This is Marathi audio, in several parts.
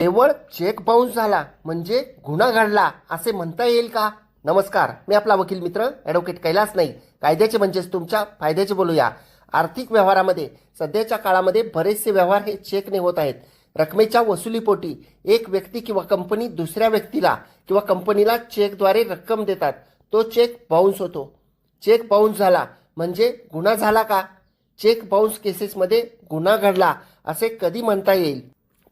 केवळ चेक बाउन्स झाला म्हणजे गुन्हा घडला असे म्हणता येईल का? नमस्कार मी आपला वकील मित्र ॲडव्होकेट कैलास नाही कायद्याचे म्हणजेच तुमच्या फायद्याचे बोलूया. आर्थिक व्यवहारामध्ये सध्याच्या काळामध्ये बरेचसे व्यवहार हे चेकने होत आहेत. रकमेच्या वसुलीपोटी एक व्यक्ती किंवा कंपनी दुसऱ्या व्यक्तीला किंवा कंपनीला चेकद्वारे रक्कम देतात. तो चेक बाउन्स होतो. चेक बाउन्स झाला म्हणजे गुन्हा झाला का? चेक बाउन्स केसेसमध्ये गुन्हा घडला असे कधी म्हणता येईल?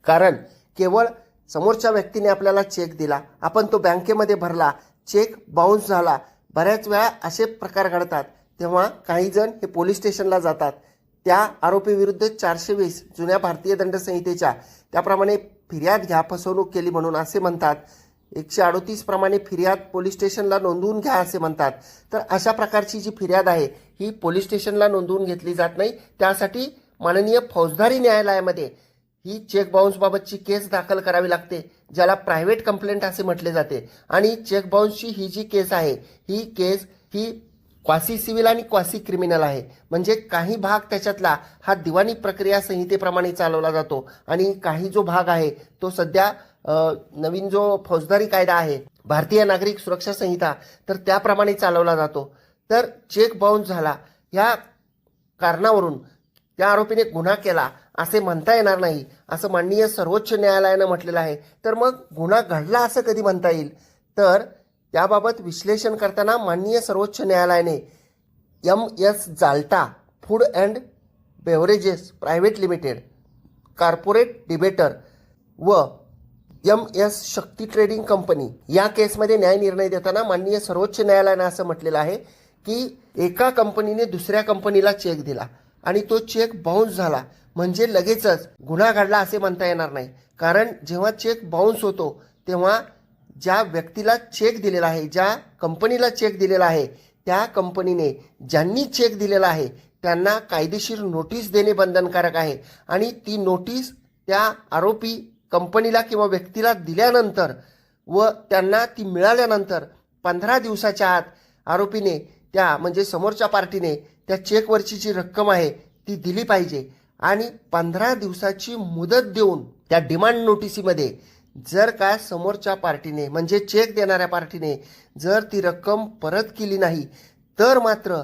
कारण केवळ समोरच्या व्यक्तीने आपल्याला चेक दिला. आपण तो बँकेमध्ये भरला. चेक बाउन्स झाला. बऱ्याच वेळा असे प्रकार घडतात. तेव्हा काही जण हे पोलीस स्टेशनला जातात. त्या आरोपीविरुद्ध चारशे वीस जुन्या भारतीय दंडसंहितेच्या त्याप्रमाणे फिर्याद घ्या फसवणूक केली म्हणून असे म्हणतात. एकशे अडोतीस प्रमाणे फिर्याद पोलीस स्टेशनला नोंदवून घ्या असे म्हणतात. तर अशा प्रकारची जी फिर्याद आहे ही पोलीस स्टेशनला नोंदवून घेतली जात नाही. त्यासाठी माननीय फौजदारी न्यायालयामध्ये ही चेक बाउन्सबाबतची केस दाखल करावी लागते ज्याला प्रायव्हेट कंप्लेंट असे म्हटले जाते. आणि चेक बाउन्सची ही जी केस आहे ही केस ही क्वासी सिव्हिल आणि क्वासी क्रिमिनल आहे. म्हणजे काही भाग त्याच्यातला हा दिवाणी प्रक्रिया संहितेप्रमाणे चालवला जातो. आणि काही जो भाग आहे तो सध्या नवीन जो फौजदारी कायदा आहे भारतीय नागरिक सुरक्षा संहिता तर त्याप्रमाणे चालवला जातो. तर चेक बाउन्स झाला. ह्या कारणावरून त्या आरोपीने गुन्हा केला असे म्हणता येणार नाही असं माननीय सर्वोच्च न्यायालयानं म्हटलेलं आहे. तर मग गुन्हा घडला असं कधी म्हणता येईल? तर त्याबाबत विश्लेषण करताना माननीय सर्वोच्च न्यायालयाने M S Jalta food and beverages private limited corporate debtor व M S Shakti trading company या केसमध्ये न्याय निर्णय देताना माननीय सर्वोच्च न्यायालयानं असं म्हटलेलं आहे की एका कंपनीने दुसऱ्या कंपनीला चेक दिला. आणि तो चेक बाउन्स झाला. म्हणजे लगेचच गुन्हा घडला असे म्हणता येणार नाही. कारण जेव्हा चेक बाउन्स होतो तेव्हा ज्या व्यक्तीला चेक दिलेला आहे ज्या कंपनीला चेक दिलेला आहे त्या कंपनीने ज्यांनी चेक दिलेला आहे त्यांना कायदेशीर नोटीस देणे बंधनकारक आहे. आणि ती नोटीस त्या आरोपी कंपनीला किंवा व्यक्तीला दिल्यानंतर व त्यांना ती मिळाल्यानंतर पंधरा दिवसाच्या आत आरोपीने त्या म्हणजे समोरच्या पार्टीने त्या चेकवरची जी रक्कम आहे ती दिली पाहिजे. आणि पंधरा दिवसाची मुदत देऊन त्या डिमांड नोटिसीमध्ये जर का समोरच्या पार्टीने म्हणजे चेक देणाऱ्या पार्टीने जर ती रक्कम परत केली नाही तर मात्र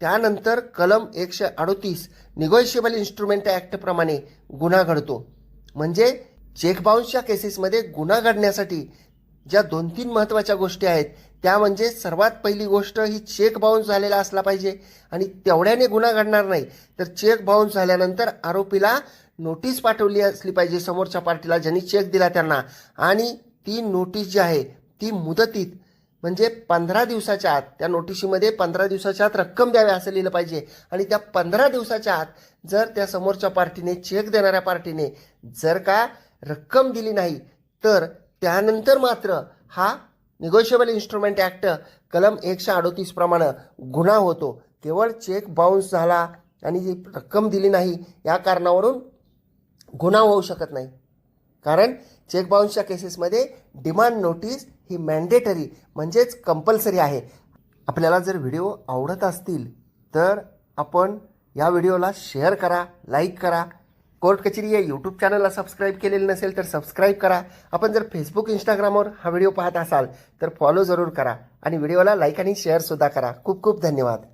त्यानंतर कलम एकशे अडोतीस निगोशिएबल इन्स्ट्रुमेंट ॲक्टप्रमाणे गुन्हा घडतो. म्हणजे चेक बाउन्सच्या केसेसमध्ये गुन्हा घडण्यासाठी ज्या दोन तीन महत्त्वाच्या गोष्टी आहेत त्या म्हणजे सर्वात पहिली गोष्ट ही चेक बाउन्स झालेला असला पाहिजे. आणि तेवढ्याने गुन्हा घडणार नाही. तर चेक बाउन्स झाल्यानंतर आरोपीला नोटीस पाठवली असली पाहिजे समोरच्या पार्टीला ज्यांनी चेक दिला त्यांना. आणि ती नोटीस जी आहे ती मुदतीत म्हणजे पंधरा दिवसाच्या आत त्या नोटिशीमध्ये पंधरा दिवसाच्या आत रक्कम द्यावी असं लिहिलं पाहिजे. आणि त्या पंधरा दिवसाच्या आत जर त्या समोरच्या पार्टीने चेक देणाऱ्या पार्टीने जर का रक्कम दिली नाही तर त्यानंतर मात्र हा निगोशिएबल इन्स्ट्रुमेंट ॲक्ट कलम एकशे अडोतीसप्रमाणे गुन्हा होतो. केवळ चेक बाउन्स झाला आणि जी रक्कम दिली नाही या कारणावरून गुन्हा होऊ शकत नाही. कारण चेक बाउन्सच्या केसेसमध्ये डिमांड नोटीस ही मॅन्डेटरी म्हणजेच कंपल्सरी आहे. आपल्याला जर व्हिडिओ आवडत असतील तर आपण या व्हिडिओला शेअर करा लाईक करा. कोर्ट कचेरी या यूट्यूब चॅनलला सबस्क्राईब केलेलं नसेल तर सबस्क्राईब करा. आपण जर फेसबुक इंस्टाग्रामवर हा व्हिडिओ पाहत असाल तर फॉलो जरूर करा. आणि व्हिडिओला लाईक आणि शेअरसुद्धा करा. खूप खूप धन्यवाद.